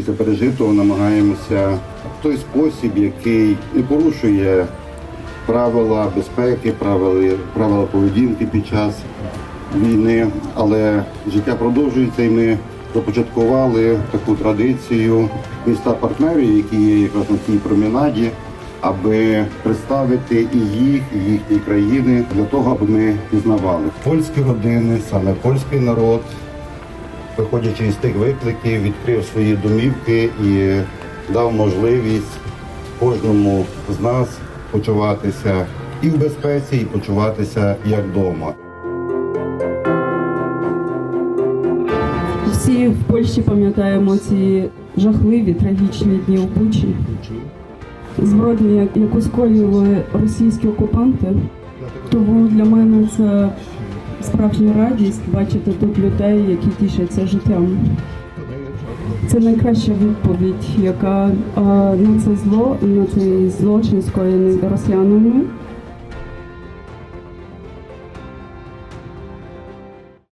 після пережитого намагаємося в той спосіб, який не порушує правила безпеки, правила, правила поведінки під час війни, але життя продовжується, і ми започаткували таку традицію міста партнерів, які є якраз на цій промінаді, аби представити і їх, і їхні країни для того, аби ми пізнавали польські родини, саме польський народ, виходячи із тих викликів, відкрив свої домівки і дав можливість кожному з нас почуватися і в безпеці, і почуватися як вдома. Всі в Польщі пам'ятаємо ці жахливі трагічні дні у Бучі. Збродні, яку скоїли російські окупанти. Тому для мене це справжня радість бачити тут людей, які тішаться життям. Це найкраща відповідь, яка на це зло, на цей злочин скоєний росіянами,